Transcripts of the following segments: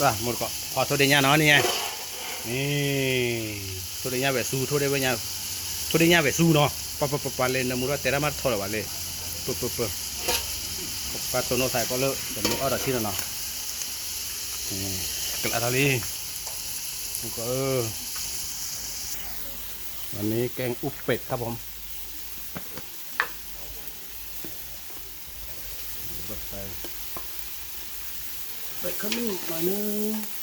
ตัวหมดก็พอทุเรียนเนาะนี่ไงนี่ทุเรียนบบสูทุเรียนทุเรียนบบสูเนาะปะปะปะปะเลยนะมูระเตระมาทอดไปเลยปะปะปะปะตัวโน้ใส่ก็เลิกเดี๋ยวมูอร่อยที่นั่นเนาะกระดาลีก็เออวันนี้แกงอุปเป็ดครับผมใส่ เป็ดขมิ้นหน่อยนึง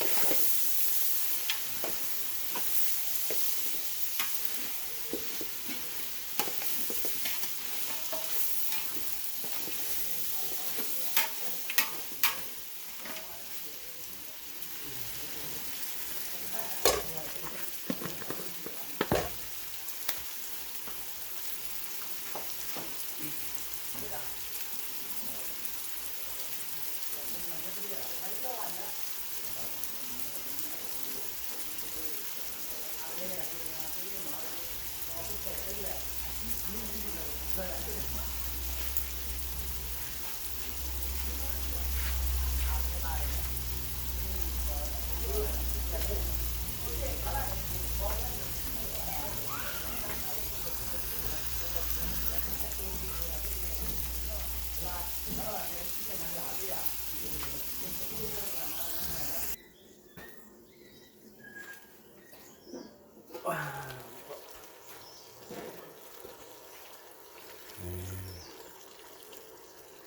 เ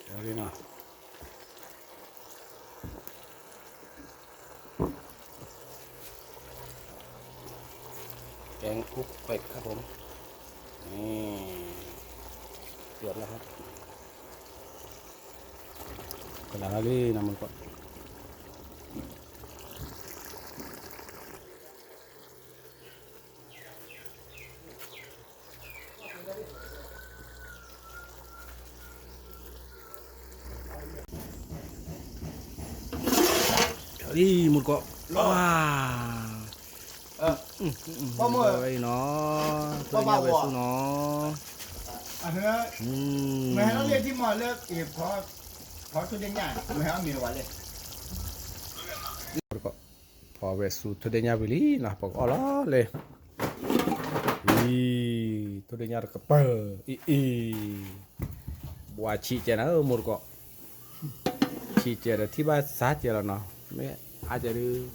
ดี๋ยวดีหน่อยแกงอุบเป็ดครับผม นี่เดือดแล้วครับกระดาษนี่นำมันก่อน นี่หมดก็ว้าวเออบ่มื้อไอ้เนาะบ่เบาไปบ่สู้เนาะอะเฮ้ยอืมไม่ให้เราเรียนที่มอเลิกอีกเพราะเพราะตัวเด่นใหญ่ไม่ให้เรามีวันเลยก็พอเวสูทุเดญาบิลีนะปอกออลอเลยอีทุเดญากระเปออีอีบัวชีเจนะเออหมดก็ชีเจนะที่บ้านซาเจแล้วเนาะ 왜 아재를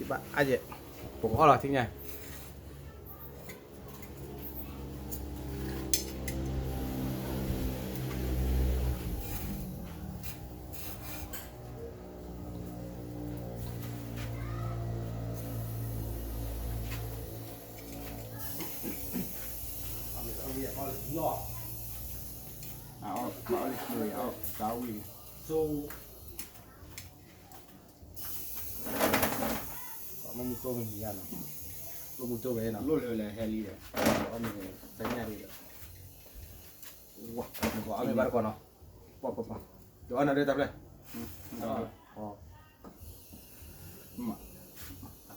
이봐 아재 보고 알아听见 So 어머니 소면 미안해. 소면 또 왜나? 롤롤 해리야. 어머니 다냐리야. 와, 이거 아메 바르거나. 와, 봐봐. 너 하나 내 답래. 응. 어. 엄마.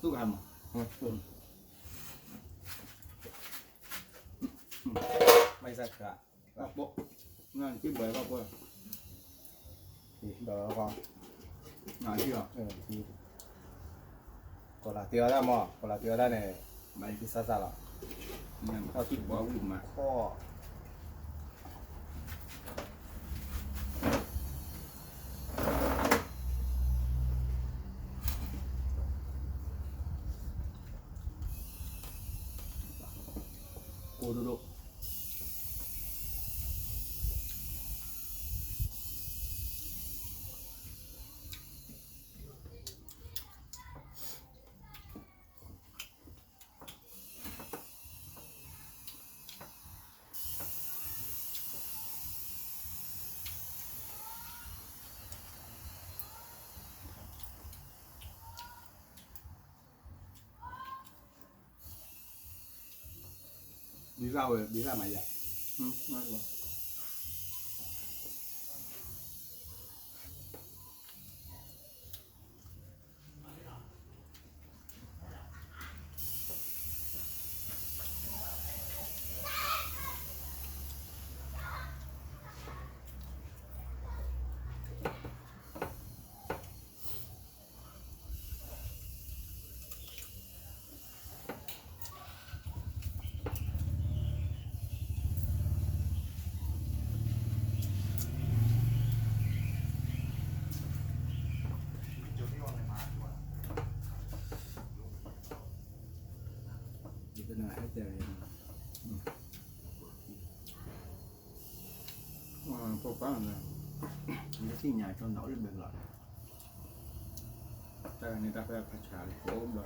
또 가마. 응. mày giặt cả bọc bộ ngàn cái bưởi bọc bộ thì đó con ngàn chưa ừ. อามีสัญญาดีเลยว้ามันก็เอาไม่บาดก่อนเดี๋ยวนั่นเดี๋ยวตับเลยอ๋ออ๋อมาตู้กันมาไม่สักกะว่าโป๊ะนั่นที่บ่อยว่าโป๊ะเดี๋ยวเราฟังงานที่อะเออที่ยได้มั้งก็ละเตียวได้เนี่ยไม่พิซซ่าละนั่นเขาคิดว่าวิ่งมาข้อโอ้ดูดู 你咋会你咋买的嗯那也 hết rồi cô có là những cái nhà cho nổi lên được rồi tại người ta phải phải trả khổ bằng